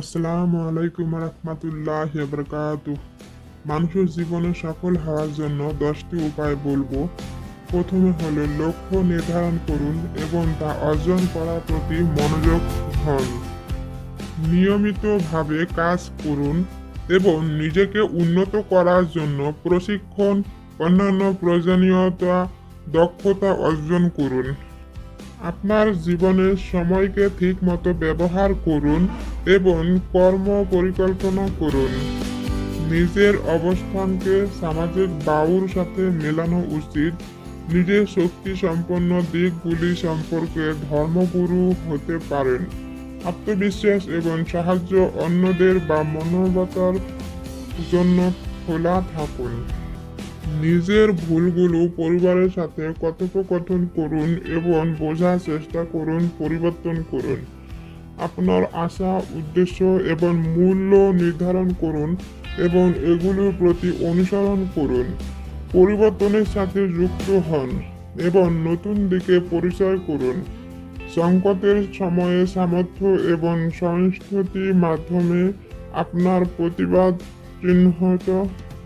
আসসালামু আলাইকুম রহমতুল্লাহ বরকাত মানুষের জীবনে সফল হওয়ার জন্য দশটি উপায় বলব। প্রথমে হলো লক্ষ্য নির্ধারণ করুন এবং তা অর্জন করার প্রতি মনোযোগ হন নিয়মিতভাবে কাজ করুন এবং নিজেকে উন্নত করার জন্য প্রশিক্ষণ, অন্যান্য প্রয়োজনীয়তা, দক্ষতা অর্জন করুন। আপনার জীবনের সময়কে ঠিকমতো ব্যবহার করুন এবং কর্ম পরিকল্পনা করুন। নিজের অবস্থানকে সামাজিক বাউর সাথে মেলানো উচিত। নিজের শক্তি সম্পন্ন দিকগুলি সম্পর্কে ধর্মগুরু হতে পারেন। আত্মবিশ্বাস এবং সাহায্য অন্যদের বা মানবতার জন্য খোলা থাকুন। নিজের ভুলগুলো পরিবারের সাথে কথোপকথন করুন এবং বোঝার চেষ্টা করুন, পরিবর্তন করুন। আপনার আশা, উদ্দেশ্য এবং মূল্য নির্ধারণ করুন এবং এগুলোর প্রতি অনুসরণ করুন। পরিবর্তনের সাথে যুক্ত হন এবং নতুন দিকে পরিচয় করুন। সংকটের সময়ে সামর্থ্য এবং সহিষ্ণুতির মাধ্যমে আপনার প্রতিবাদ চিহ্নিত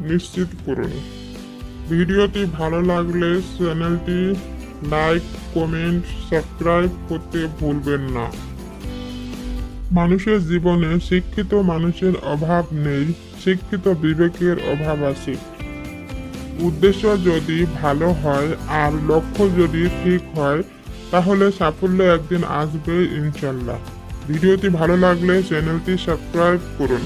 নিশ্চিত করুন। ভিডিওটি ভালো লাগলে চ্যানেলটি লাইক, কমেন্ট, সাবস্ক্রাইব করতে ভুলবেন না। মানুষের জীবনে শিক্ষিত মানুষের অভাব নেই, শিক্ষিত বিবেকের অভাব আছে। উদ্দেশ্য যদি ভালো হয় আর লক্ষ্য যদি ঠিক হয়, তাহলে সাফল্য একদিন আসবে ইনশাল্লাহ ভিডিওটি ভালো লাগলে চ্যানেলটি সাবস্ক্রাইব করুন।